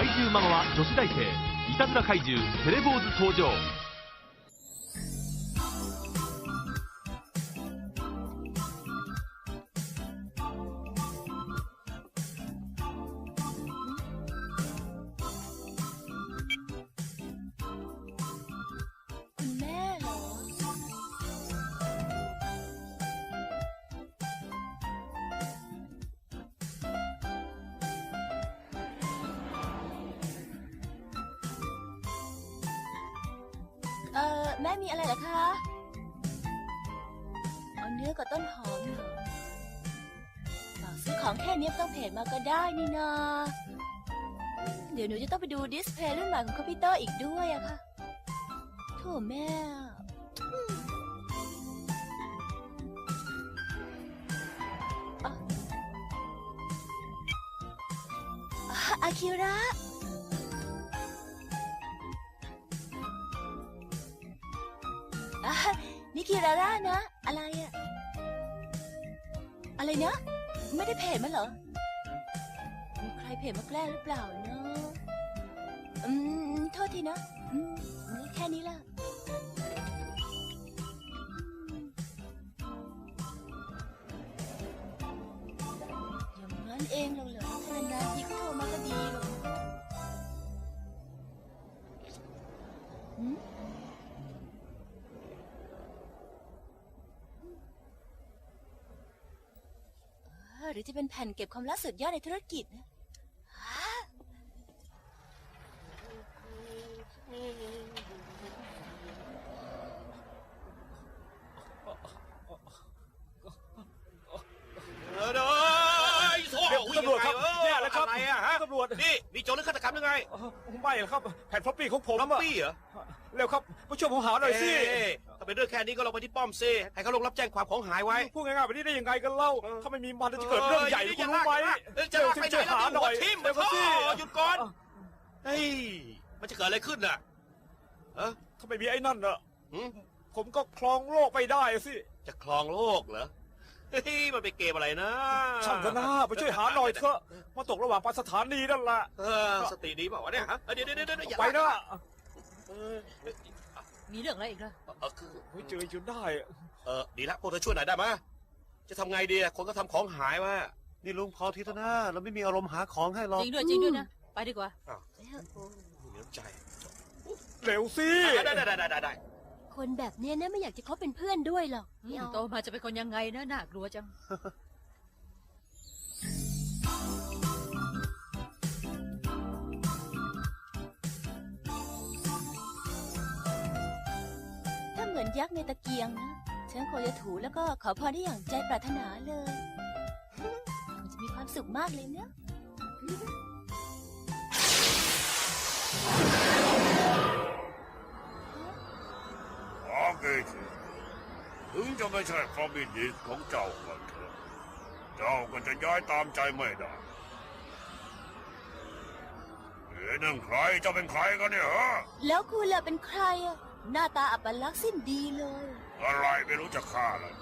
怪獣ママは女子大生いたずら怪獣テレボーズ登場。 กับต้นหอมหรอซื้อของแค่นี้ไม่ต้องเพจมาก็ได้นี่นาเดี๋ยวหนูจะต้องไปดูดิสเพลย์รุ่นใหม่ของคอมพิวเตอร์อีกด้วยอะค่ะโถแม่อืมอะอะอาคิระอะนี่คิราร่านะ อะไร อะอะไรนะ ไม่ได้เพจมาเหรอ มีใครเพจมาแกล้งหรือเปล่าเนาะอืม โทษทีนะ อืมนี่แค่นี้ล่ะอย่างนั้นเองเหราเหรอถ้านานๆทีเขาโทรมาก็ดีเลย จะเป็นแผ่นเก็บความลับสุดยอดในธุรกิจนะฮะเออเด้อไอ้โซ่เดี๋ยวอุ๊ยตำรวจครับยังไงเนี่ยแหละครับอะไรอะฮะตำรวจนี่มีโจรหรือฆาตกรรมยังไงเอ่อไม่หรอกครับ แผ่นฟลอปปี้ของผมล็อบอะบี้เหรอ เร็วครับมาช่วยผมหาหน่อยสิเอ้ยถ้า เป็นเรื่องแค่นี้ก็ลงไปที่ป้อมซิให้เขาลงรับแจ้งความของหายไว้พูดง่ายๆแบบนี้ได้ยังไงกันเล่าเออถ้าไม่มีมันจะเกิดเรื่องใหญ่คุณรู้ไหมเอ้ยจะลากไปไหนช่วยแล้วหาหน่อยทิ่มเร็วก็สิหยุดก่อนเฮ้ยมันจะเกิดอะไรขึ้นน่ะเออถ้าไม่มีไอ้นั่นอะหืมผมก็ครองโลกไปได้สิจะครองโลกเหรอเฮ้ยมันเป็นเกมอะไรนะช่างเถอะนะไปช่วยหาหน่อยเถอะมาตกระหว่างไปสถานีนั่นแหละเออสติดีเปล่าวะเนี่ยฮะเดี๋ยวเดี๋ยวเดี๋ยวเดี๋ยวอย่าไปนะเออเอ้ย มีเรื่องอะไรอีกล่ะเออคือเฮ้ยเจอจนได้อะเออดีละพวกเธอช่วยหน่อยได้ไหมยจะทำไงดีอะคนก็ทำของหายมานี่ลุงพอทีเถอะนะเราไม่มีอารมณ์หาของให้หรอกจริงด้วยจริงด้วยนะ ไปดีกว่า มีน้ำใจเร็วสิได้ได้ได้ได้ได้ได้คนแบบเนี้ยนะไม่อยากจะคบเป็นเพื่อนด้วยหรอกอืไม่มเอาโตมาจะเป็นคนยังไงนะน่ากลัวจัง ยักษ์ในตะเกียงนะฉันคงจะถูแล้วก็ขอพรได้อย่างใจปรารถนาเลยคงจะมีความสุขมากเลยเนะอาเกจิถึงจะไม่ใช่พระบิดาของเจ้าก็เถอะเจ้าก็จะย้ายตามใจไม่ได้เอ๋นั่ใครเจ้าเป็นใครกันเนี่ยฮะแล้วคุณล่ะเป็นใครอะ หน้าตาอัปลักษณ์สิ้นดีเลย อะไรไม่รู้จะฆ่าเลย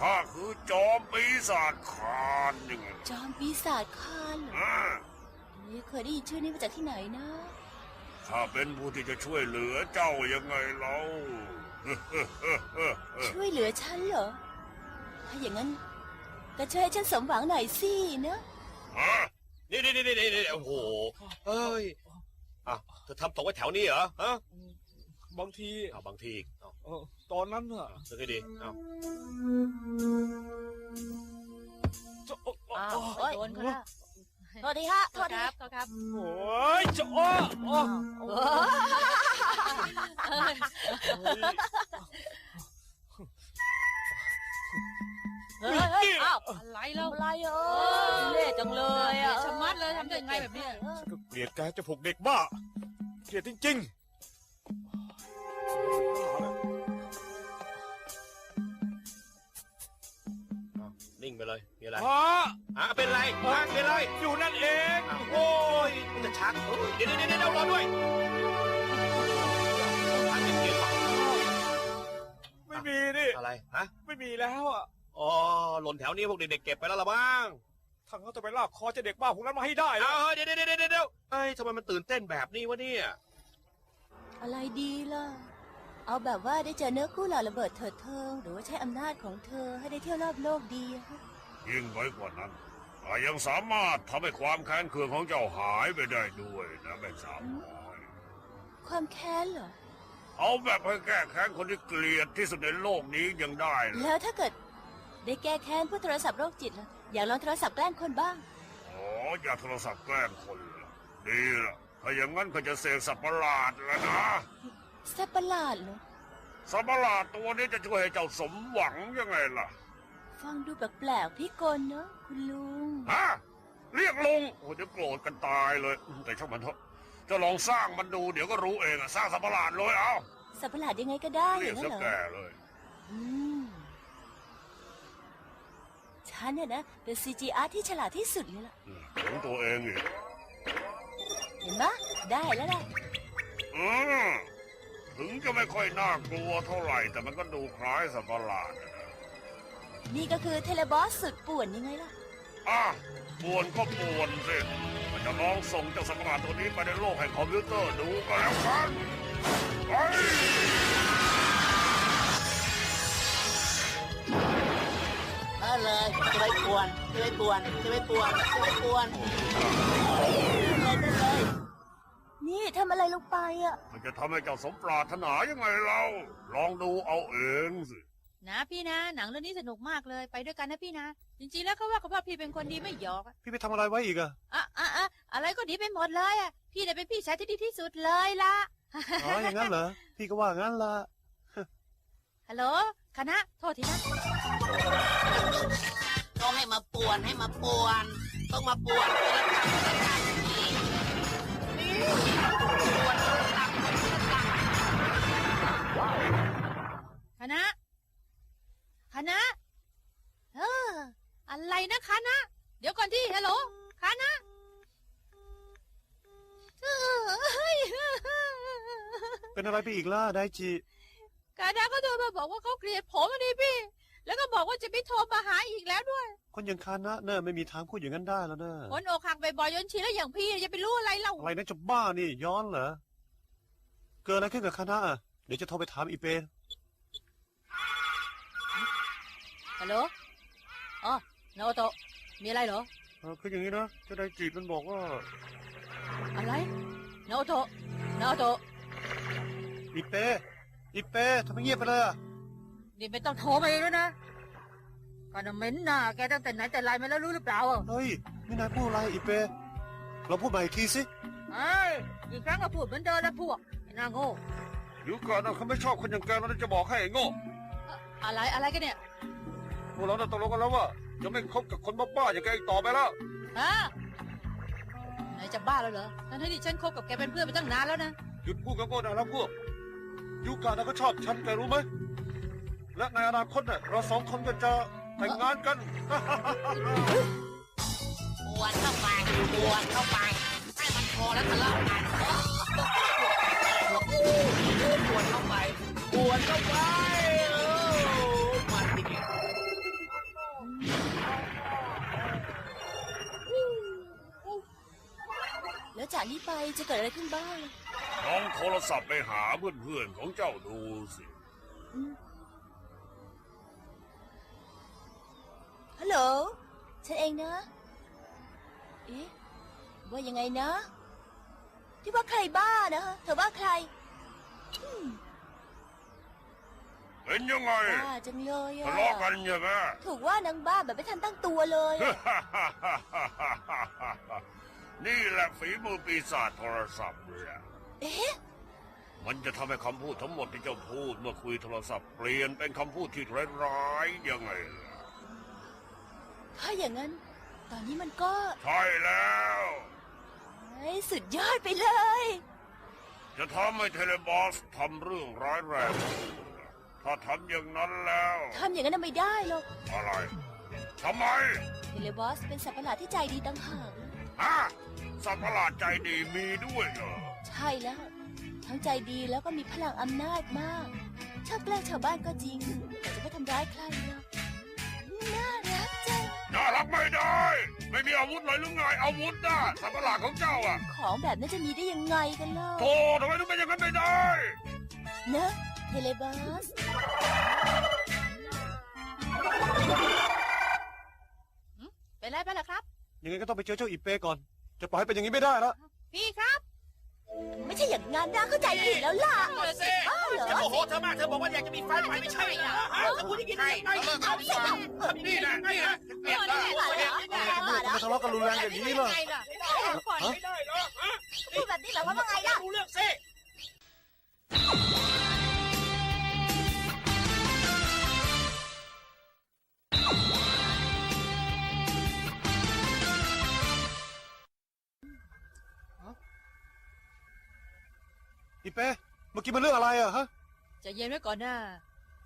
ข้าคือจอมปีศาจคานยังไงจอมปีศาจคานเหรออ่านี่เคยได้ยินชื่อนี้มาจากที่ไหนนะข้าเป็นผู้ที่จะช่วยเหลือเจ้ายังไงเล่าช่วยเหลือฉันเหรอ ถ้าอย่างนั้นก็ช่วยให้ฉันสมหวังหน่อยสินะฮะนี่นี่นี่นี่นี่โอ้โหเฮ้ยอะเธอทำตกไว้แถวนี้เหรอฮะ บางทีเอาบางทีเอาเออตอนนั้นน่ะนึกให้ดีเอาจะอ้าวไปโดนเขาละโทษทีฮะโทโทษษทีครับโทษครับโอ้ยจะอ้ออ้อเฮ้ยเฮ้ยเฮ้ยอ้าวอะไรเล่าอะไรเอเอออเล่จังเลยอะชะมัดเลยทำได้ยังไงแบบเนี้ย ก็เกลียดแกเจะผูกเด็กบ้าเกลียดจริงเงไปเลย มีอะไรๆฮะอะเป็นไรฮะเป็นไรอยู่นั่นเองอ้าวโอ้ยมันจะชักเฮ้ยเดี๋ยวเดี๋ยวเดี๋ยวเดี๋ยวรอด้วยไม่มีนี่อะไรฮะไม่มีแล้วอะอ๋อหล่นแถวนี้พวกเด็กๆเก็บไปแล้วละบ้างททางเขาจะไปลากคอเจะเด็กบ้าพวกนั้นมาให้ได้นะเอาเดี๋ยวเดี๋ยวเดี๋ยวเดี๋ยวเอ้ยทำไมมันตื่นเต้นแบบนี้วะเนี่ยอะไรดีล่ะ เอาแบบว่าได้เจอเนื้อคู่หล่อระเบิดเถิดเทิง หรือว่าใช้อำนาจของเธอให้ได้เที่ยวรอบโลกดีอะฮะยิ่งไปกว่านั้นข้ายังสามารถทำให้ความแค้นเคืองของเจ้าหายไปได้ด้วยนะแม่สาวน้อย ความแค้นเหรอ เอาแบบให้แก้แค้นคนที่เกลียดที่สุดในโลกนี้ยังได้เลยแล้วถ้าเกิดได้แก้แค้นผู้โทรศัพท์โรคจิตล่ะอยากลองโทรศัพท์แกล้งคนบ้าง อ๋ออย่าโทรศัพท์แกล้งคนเลยดีละถ้าอย่างนั้นก็จะเสกสัตว์ประหลาดแล้วนะ สัตว์ประหลาดเหรอสัตว์ประหลาดตัวนี้จะช่วยให้เจ้าสมหวังยังไงล่ะ ฟังดูแปลกๆพี่กลเนอะคุณลุง ฮะ เรียกลุงโอ้เดี๋ยวโกรธกันตายเลยอืมแต่ช่างมันเถอะ จะลองสร้างมันดูเดี๋ยวก็รู้เองอะสร้างสัตว์ประหลาดเลยเอาสัตว์ประหลาดยังไงก็ได้อเรียกย่างนั้ซะนเหรอแก่เลย อืมฉันเนี่ยนะเป็น CGR ที่ฉลาดที่สุดเลยล่ะอืมของตัวเองอีกเห็นปะได้แล้วล่ะ อืม ถึงจะไม่ค่อยน่ากลัวเท่าไหร่ แต่มันก็ดูคล้ายสัตว์ประหลาดนะนี่ก็คือเทเลบอสสุดป่วนยังไงล่ะ อะปวนก็ปวนสิมันจะลองส่งเจ้าสัตว์ประหลาดตัวนี้ไปในโลกแห่งคอมพิวเตอร์ดูก็แล้วกันไปได้เลยจะไปปวนจะไปปวนจะไปปวนจะไปปวนได้เลยได้เลย นี่ทำอะไรลงไปอะ มันจะทำให้เจ้าสมปรารถนายังไงเรา ลองดูเอาเองสินะพี่นะ หนังเรื่องนี้สนุกมากเลยไปด้วยกันนะพี่นะ จริงๆแล้วเขาว่ากับว่าพี่เป็นคนดีไม่หยอกอะพี่ไปทำอะไรไว้อีกอะอะอะอะอะไรก็ดีไปหมดเลยอะพี่เนี่ยเป็นพี่ชายที่ดีที่สุดเลยล่ะอ๋ออย่างนั้นเหรอ พี่ก็ว่างั้นละฮัลโหลคณะโทษทีนะต้องให้มาปวนให้มาปวน ต้องมาปวนคนละตับคนละตับนี่ คณะคณะเออ อะไรนะคณะเดี๋ยวก่อนที่ฮัลโหลคณะเอ้ยเป็นอะไรไปอีกล่ะไดจิคณะก็โทรมาบอกว่าเขาเกลียดผมอะดิพี่ แล้วก็บอกว่าจะไม่โทรมาหาอีกแล้วด้วย คนอย่างคานะเนอะไม่มีทางพูดอย่างนั้นได้แล้วเนอะคนอกหักบ่อยๆจนชินแล้วอย่างพี่จะไปรู้อะไรเล่าอะไรนะจะบ้านี่ย้อนเหรอเกิดอะไรขึ้นกับคานะอะเดี๋ยวจะโทรไปถามอีเป ฮัลโหลอ๋อนาโอโตะมีอะไรเหรอเออคืออย่างนี้นะเจ้าไดจิมันบอกว่า อะไรนาโอโตะนาโอโตะอีเปอีเปทำไมเงียบไปเลยอะนี่ไม่ต้องโทรมาอีกแล้วนะก็น่ะเหม็นหน้าแกตั้งแต่ไหนแต่ไรมาแล้วรู้หรือเปล่าอะเฮ้ยนี่นายพูดอะไรอีเปเราพูดใหม่อีกทีสิเอ้ยอีกครั้งก็พูดเหมือนเดิมแล้วพวกไอ้หน้าโง่อยู่ก่อนนะเขาไม่ชอบคนอย่างแกเราจะบอกให้ไอ้โง่อะไรอะไรกันเนี่ย พวกเราน่ะตกลงกันแล้วว่าจะไม่คบกับคนบ้าๆอย่างแกอีกต่อไปแล้ว ฮะนายจะบ้าแล้วเหรอทั้งที่ฉันคบกับแกเป็นเพื่อนมาตั้งนานแล้วนะ หยุดพูดกันก่อนนะแล้วพวกยูกานะก็ชอบฉันแกรู้ไหม และในอนาคตเนี่ยเราสองคนก็จะแต่งงานกัน ปวนเข้าไปปวนเข้าไป ให้มันพอแล้วทะเลาะกันปวนเข้าไปปวนเข้าไปากนี้ไปจะเกิดอะไรขึ้นบ้าง ลองโทรศัพท์ไปหาเพื่อนๆของเจ้าดูสิอืมฮัลโหล ฉันเองนะ เอ๊ะ ว่ายังไงนะ ที่ว่าใครบ้านะ เธอว่าใครเป็นยังไงบ้าจังเลยอะทะเลาะกันใช่ไหมถูกว่านางบ้าแบบไม่ทันตั้งตัวเลยอะ นี่แหละฝีมือปีศาจโทรศัพท์เนี่ยเอ๊ะ มันจะทำให้คำพูดทั้งหมดที่เจ้าพูดเมื่อคุยโทรศัพท์เปลี่ยนเป็นคำพูดที่ร้ายๆยังไงล่ะถ้าอย่างนั้น ตอนนี้มันก็ใช่แล้วเฮ้ยสุดยอดไปเลย จะทำให้เทเลบอสทำเรื่องร้ายแรงถ้าทำอย่างนั้นแล้วทำอย่างนั้นนะไม่ได้หรอกอะไรทำไม เทเลบอสเป็นสัตว์ประหลาดที่ใจดีต่างหากนะ ฮะสัตว์ประหลาดใจดีมีด้วยเหรอ ใช่แล้ว ทั้งใจดีแล้วก็มีพลังอำนาจมาก ชอบแกล้งชาวบ้านก็จริง แต่จะไม่ทำร้ายใครหรอกน่ารักจัง น่ารับไม่ได้ ไม่มีอาวุธเลยหรือไงอาวุธน่ะสัตว์ประหลาดของเจ้าอะของแบบนั้นจะมีได้ยังไงกันล่ะโธ่ทำไมถึงเป็นอย่างนั้นไม่ได้เนอะเทเลบัสเป็นไรไปล่ะครับ ยังไงก็ต้องไปเจอเจ้าอีเป้ก่อน จะปล่อยให้เป็นอย่างนี้ไม่ได้แล้วพี่ครับ ไม่ใช่อย่างนั้นนะเข้าใจผิดแล้วล่ะเอาสิอ้าวเหรอฉันโมโหเธอมากเธอบอกว่าอยากจะมีแฟนใหม่ไม่ใช่เหรอฮะเธอพูดอย่างนี้ได้ยังไงเอาสิเอานี่นะนี่นะเปลี่ยนแม่มาเหรอแม่มาเหรอทำไมทะเลาะกันรุนแรงอย่างนี้ล่ะไงล่ะไม่ได้เหรอฮะพูดแบบนี้หมายความว่าไงล่ะ รู้เรื่องสิ อีเป้เมื่อกี้มันเรื่องอะไรอะฮะ ใจะเย็นไว้ก่อนนะ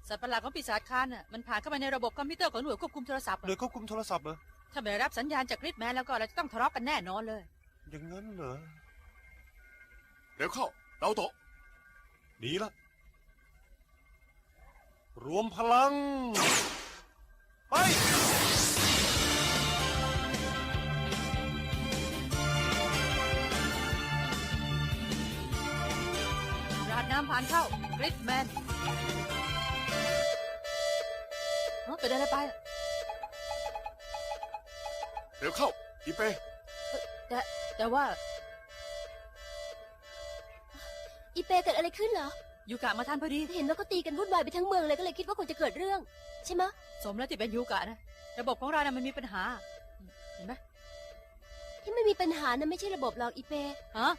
สัตว์ประหลาดของปีศาจคานน่ะมันผ่านเข้ามาในระบบคอมพิวเตอร์ของหน่วยควบคุมโทรศัพท์หน่วอะยควบคุมโทรศัพท์เหรอ ถ้าไม่ได้รับสัญญาณจากกริดแมนแล้วก็เราจะต้องทะเลาะกันแน่นอนเลย อย่างนั้นเหรอเดี๋ยวเข้าเราโตะดีละ รวมพลัง ไปาดน้ำผ่านเข้ากริดแมนเอ้าเป็นอะไรไปเดี๋ยวเข้าอีเป้แต่แต่ว่าอีเปเกิดอะไรขึ้นเหรอ ยูกะมาทันพอดี เห็นว่าก็ตีกันวุ่นวายไปทั้งเมืองเลยก็เลยคิดว่าคงจะเกิดเรื่อง ใช่ไหมะสมแล้วที่เป็นยูกะนะ ระบบของเรานะมันมีปัญหา เห็นไหมที่ไม่มีปัญหานะไม่ใช่ระบบหรอกอีเป ฮะ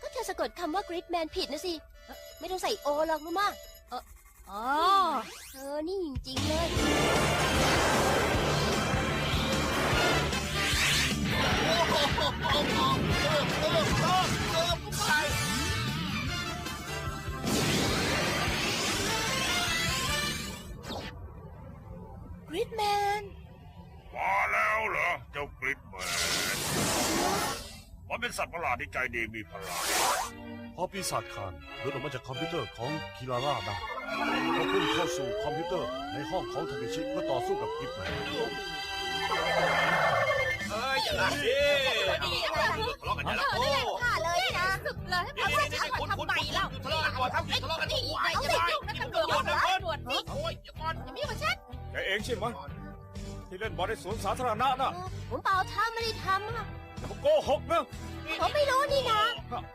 ก็เธอสะกดคำว่ากริดแมนผิดนะสิ ไม่ต้องใส่โอหรอกรู้มะอ๋อเธอนี่จริงๆเลยกริดแมนมาแล้วเหรอ เจ้ากริดแมนมันเป็นสัตว์ประหลาดที่ใจดีมีพลัง พอปีศาจคานหลุดออกมาจากคอมพิวเตอร์ของคิราร่าได้เขาพุ่งเข้าสู่คอมพิวเตอร์ในห้องของทาเคชิเพื่อต่อสู้กับกิฟแมนเอ้ยอย่าละสิทะเลาะกันอย่าละโอ้ฆ่าเลยนะสึกเลยให้นี่นี่นี่คุณคุณคุณทะเลาะกันก่อนครับทะเลาะกันก่อนเอาสิยุ่งนะตำรวจโดนนะคนตำรวจนี่โอ้ยอย่าก่อนอย่ามายุ่งกับฉันแกเองใช่ไหมที่เล่นบอลในสวนสาธารณะน่ะผมเปล่าทำไม่ได้ทำอะอย่ามา โกหกนะผมไม่รู้นี่นะ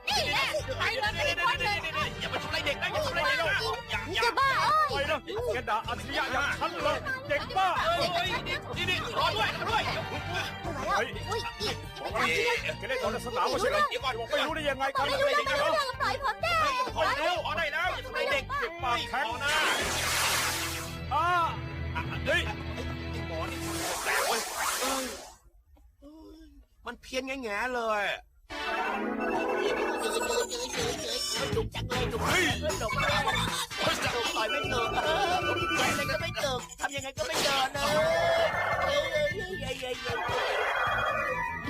นี่แหละไปเลยไปคนเลยอย่ามาทำอะไรเด็กนะอย่าทำอะไรเด็กนะอย่าอย่าจะบ้าเอ้ยไปนะแกด่าอัจฉริยะอย่างฉันเลยเด็กบ้าเอ้ยนี่นี่รอด้วยรอด้วยมาแล้วอุ้ยอีกบอกว่าแกเล่นบอลในสนามไม่ใช่เหรอเดี๋ยวก่อนไม่รู้ได้ยังไงกันไม่รู้เรื่องไม่รู้เรื่องปล่อยผมได้พอแล้วพอได้แล้วอย่าทำอะไรเด็กเก็บปากแข็งพอนะอ่าเฮ้ย มันเพี้ยนแง่ๆเลยดุกจังเลยดุกเฮ้ยดุดุต่อยไม่เจอเออต่อยอะไรก็ไม่เจอทำยังไงก็ไม่เจอเนอะเอ้ยเอ้ยเอ้ยเอ้ยเอ้ย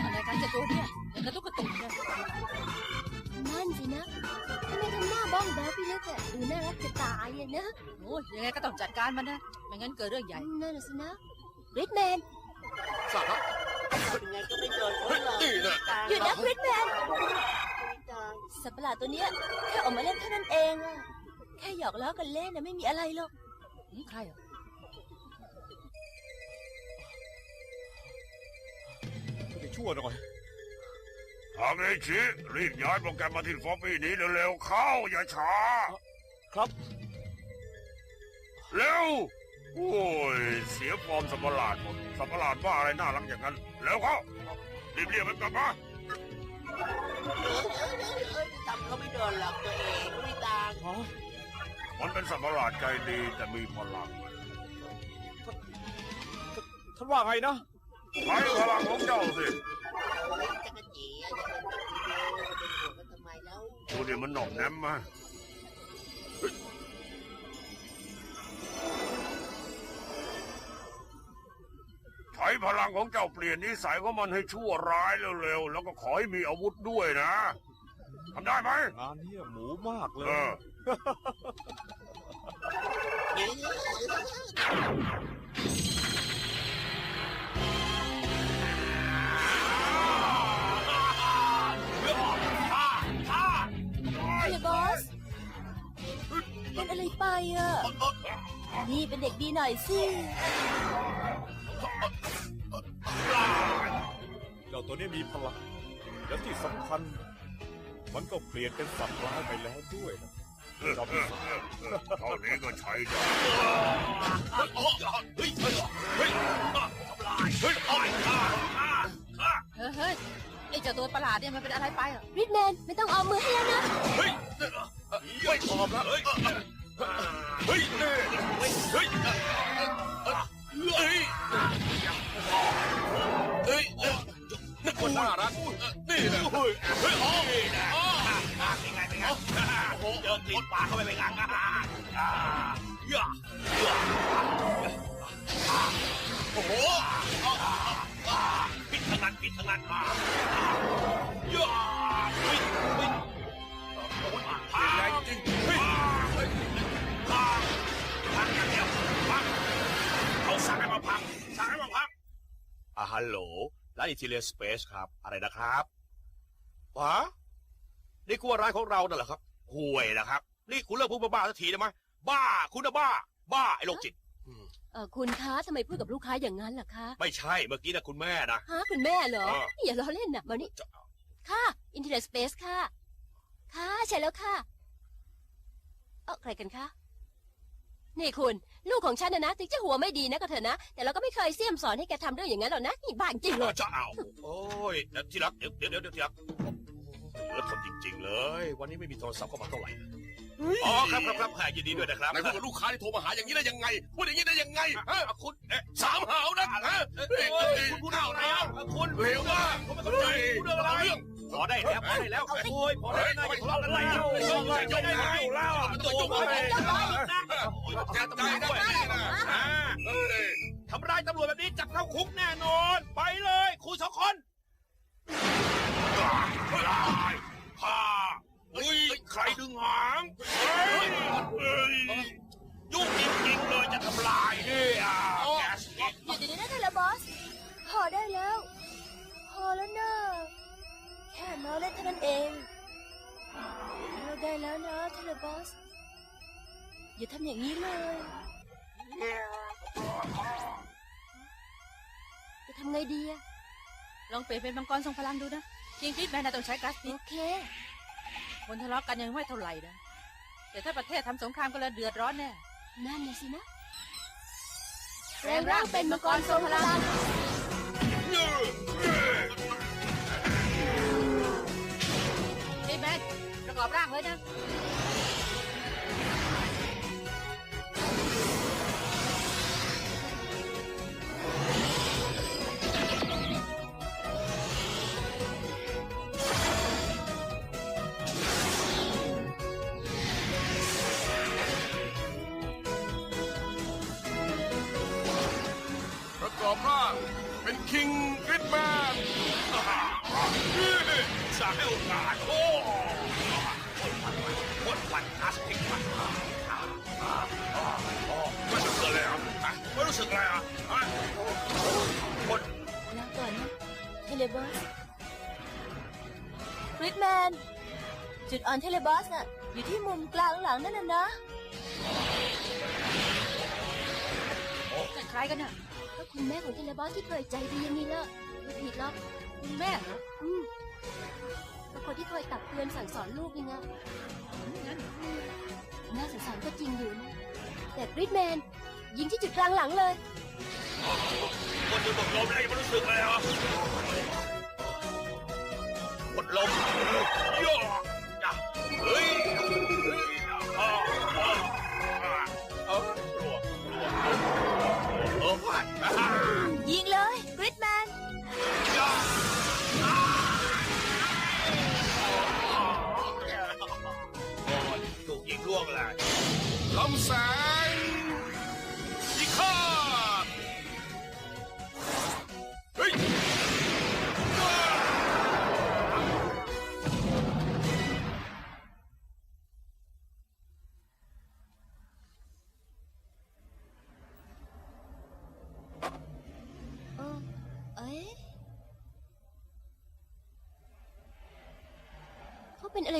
อะไรกันจะตัวเนี่ยอย่างกระตุกกระตุกเนี่ยนั่นสินะทำไมทำหน้าบ้องแบ๊วพี่เล็กอะดูน่ารักจะตายอะนะโอ้ยยังไงก็ต้องจัดการมันนะไม่งั้นเกิดเรื่องใหญ่นั่นสินะริดแมน สาระยังไงก็ไม่เจอคนหรอกนี่นะหยุดนะริดแมนสัตว์ประหลาดตัวเนี้ยแค่ออกมาเล่นเท่านั้นเองอะแค่หยอกล้อกันเล่นนะไม่มีอะไรหรอกนี่ใครอะไปชั่วหน่อยทางเอชิรีบย้ายโปรแกรมมาที่ฟอปปี้นี้เร็วๆเข้าอย่าช้า ครับ เร็ว โอ้ย เสียฟอร์มสัตว์ประหลาดหมดสัตว์ประหลาดบ้าอะไรน่ารักอย่างนั้นเร็วเข้ารีบเรียกมันกลับมาทำเขาไม่เดินหรอกตัวเองไม่ต่างมันเป็นสัตว์ประหลาดใจดีแต่มีพลังท่านว่าไงนะใช้พลังของเจ้าสิจักรจีอะเป็นห่วงกันทำไมแล้วดูดิมันหน่อมแนมมา ถอยพลังของเจ้าเปลี่ยนนิสัยของมันให้ชั่วร้ายเร็วๆ แล้วก็ขอให้มีอาวุธด้วยนะทำได้ไหมงานนี้หมูมากเลย เออ เฮียบอส เป็นอะไรไปอะ นี่เป็นเด็กดีหน่อยสิ ตัวนี้มีพลังและที่สำคัญ มันก็เปลี่ยนเป็นสัตว์ร้ายไปแล้วด้วยนะเจ้าปีศาจเท่านี้ก็ใช้ได้เฮ้ยเฮ้ยเฮ้ยทำลายเฮ้ยอ้อยฆ่าฆ่าฆ่าเฮ้ยเฮ้ยไอ้เจ้าตัวประหลาดเนี่ยมันเป็นอะไรไปเหรอริดแมนไม่ต้องเอามือให้แล้วนะ เฮ้ยไม่ชอบแล้วเฮ้ยเฮ้ยเฮ้ยเฮ้ยเฮ้ย เฮ้ยนึกว่าน่ารักนี่นะเฮ้ยเฮ้ยอ๋อนี่นะเป็นไงเป็นไงโอ้โหเจอกลิ่นปากเข้าไปเป็นไงอ่าย่าโอ้โหปิดทางนั้นปิดทางนั้นอ่าย่าเฮ้ยเฮ้ยแรงจริงเฮ้ยเฮ้ยพังพังอย่างเดียวพังเขาสั่งให้มาพังสั่งให้มาพังอ่าฮัลโหล ร้านอิตาเลียนสเปซครับ อะไรนะครับวะนี่คุณร้านของเราน่ะเหรอครับห่วยนะครับ นี่คุณเลิกพูดบ้าๆสักทีได้ไหมบ้าคุณนะบ้า บ้าไอ้โรคจิตเออคุณคะทำไมพูดกับลูกค้าอย่างนั้นล่ะคะ ไม่ใช่เมื่อกี้นะคุณแม่นะฮะคุณแม่เหรออ่าอย่าล้อเล่นนะมานี่จะค่ะ Internet Space ค่ะ ค่ะใช่แล้วค่ะ เออใครกันคะ นี่คุณ ลูกของฉันนะนะ ถึงจะหัวไม่ดีนะก็เถอะนะ แต่เราก็ไม่เคยเสี่ยมสอนให้แกทำเรื่องอย่างนั้นหรอกนะนี่บ้าจริงเลยจะเอาโอ้ยเดี๋ยวที่รักเดี๋ยวเดี๋ยวเดี๋ยวที่รักเหลือทนจริง ๆ เลย วันนี้ไม่มีโทรศัพท์เข้ามาเท่าไหร่อ๋อครับครับครับยินดีด้วยนะครับไหนพูดกับลูกค้าที่โทรมาหาอย่างนี้ได้ยังไงพูดอย่างนี้ได้ยังไงฮะคุณเอ๊ะสามหาวนะฮะเอ้ยคุณพูดเอาแล้วคุณเร็วมากผมไม่เข้าใจเรื่องอะไรพอได้แล้วพอได้แล้วโอ้ยพอได้แล้วทะเลาะกันอะไรแล้วได้ไหมแล้วโตมาเลยจัดใจได้ คุกแน่นอน ไปเลยครูสองคนข้าเฮ้ยใครดึงหางเฮ้ยยุ่งจริงๆเลยจะทำลายเนี่ยแกสหยุดเดี๋ยวนี้นะเทเลบอส พอได้แล้ว พอแล้วนะแค่น้อเล่นเท่านั้นเองเราได้แล้วนะเทเลบอส อย่าทำอย่างนี้เลยจะ ทำไงดีอะลองเปลี่ยนเป็นมังกรทรงพลังดูนะจริงคิดแม่น่าต้องใช้ก๊าซพิษโอเค คนทะเลาะกันยังไม่เท่าไหร่นะแต่ถ้าประเทศทำสงครามก็เลยเดือดร้อนแน่นั่นน่ะสินะแปลงร่างเป็นมังกรทรงพลังนี่แม่ประกอบร่างเลยนะ อบร่าง เป็นคิงกริดแมนสายโอกาสโอ้คนฟันคลาสติกฟันไม่รู้สึกอะไรอะไม่รู้สึกอะไรอะคนลาก่อนนะเทเลบอสกริดแมน จุดอ่อนเทเลบอสน่ะ อยู่ที่มุมกลางหลังนั่นน่ะนะแต่ใครกันน่ะก็ คุณแม่ของเทเลบอสที่เคยใจดียังไงล่ะไม่ผิดหรอกคุณแม่เหรออืมก็คนที่คอยตักเตือนสั่งสอนลูกยังไงงั้นเหรอน่าสงสารก็จริงอยู่นะแต่กริดแมน ยิงที่จุดกลางหลังเลย คนจะหมดลมแล้วยังไม่รู้สึกเลยอะหมดลมย่อเฮ้ย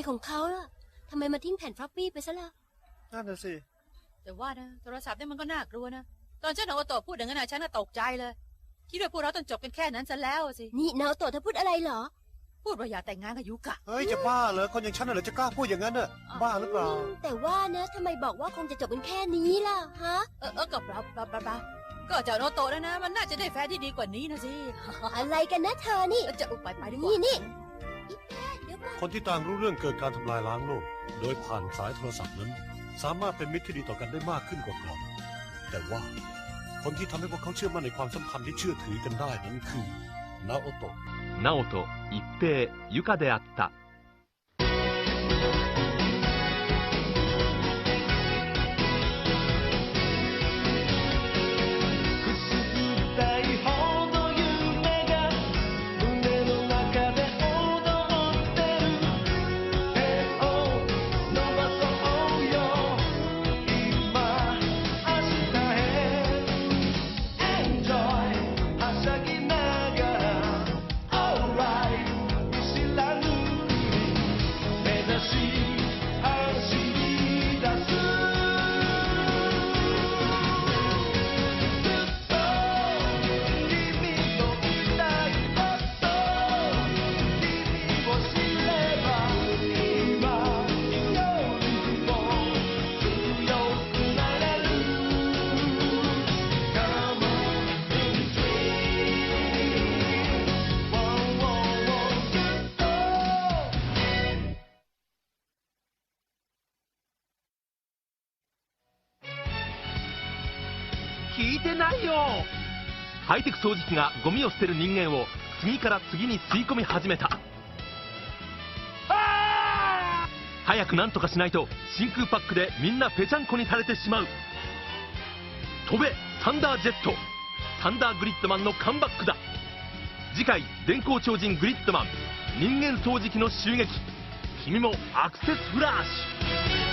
ขาเป็นอะไรของเขาล่ะทำไมมาทิ้งแผ่นฟลอปปี้ไปซะล่ะนั่นน่ะสิ แต่ว่านะโทรศัพท์เนี่ยมันก็น่ากลัวนะ ตอนฉันเอาโตะพูดอย่างนั้นนะฉันน่ะตกใจเลย คิดว่าพวกเราต้องจบกันแค่นั้นซะแล้วอะสิ นี่นาโตะเธอพูดอะไรเหรอ พูดว่าอย่าแต่งงานกับยุกะ เฮ้ยจะบ้าเหรอคนอย่างฉันน่ะเหรอจะกล้าพูดอย่างนั้นน่ะบ้าหรือเปล่า แต่ว่านะทำไมบอกว่าคงจะจบกันแค่นี้ล่ะฮะ เออเออกับเราเราเราเราก็เจ้าโนโตะแล้วนะ มันน่าจะได้แฟนที่ดีกว่านี้นะสิ อะไรกันนะเธอนี่เออจะอุยไปไปดีกว่านี่นี่ คนที่ต่างรู้เรื่องเกิดการทำลายล้างโลก โดยผ่านสายโทรศัพท์นั้น สามารถเป็นมิตรที่ดีต่อกันได้มากขึ้นกว่าก่อน แต่ว่าคนที่ทำให้พวกเขาเชื่อมั่นในความสัมพันธ์ที่เชื่อถือกันได้นั้นคือนาโอโตะนาโอโตะอิเปะยุคา いてないよ。ハイテク掃除機がゴミを捨てる人間を次から次に吸い込み始めた。早くなんとかしないと真空パックでみんなぺちゃんこにされてしまう。飛べサンダージェット。サンダーグリッドマンのカムバックだ。次回電光超人グリッドマン。人間掃除機の襲撃。君もアクセスフラッシュ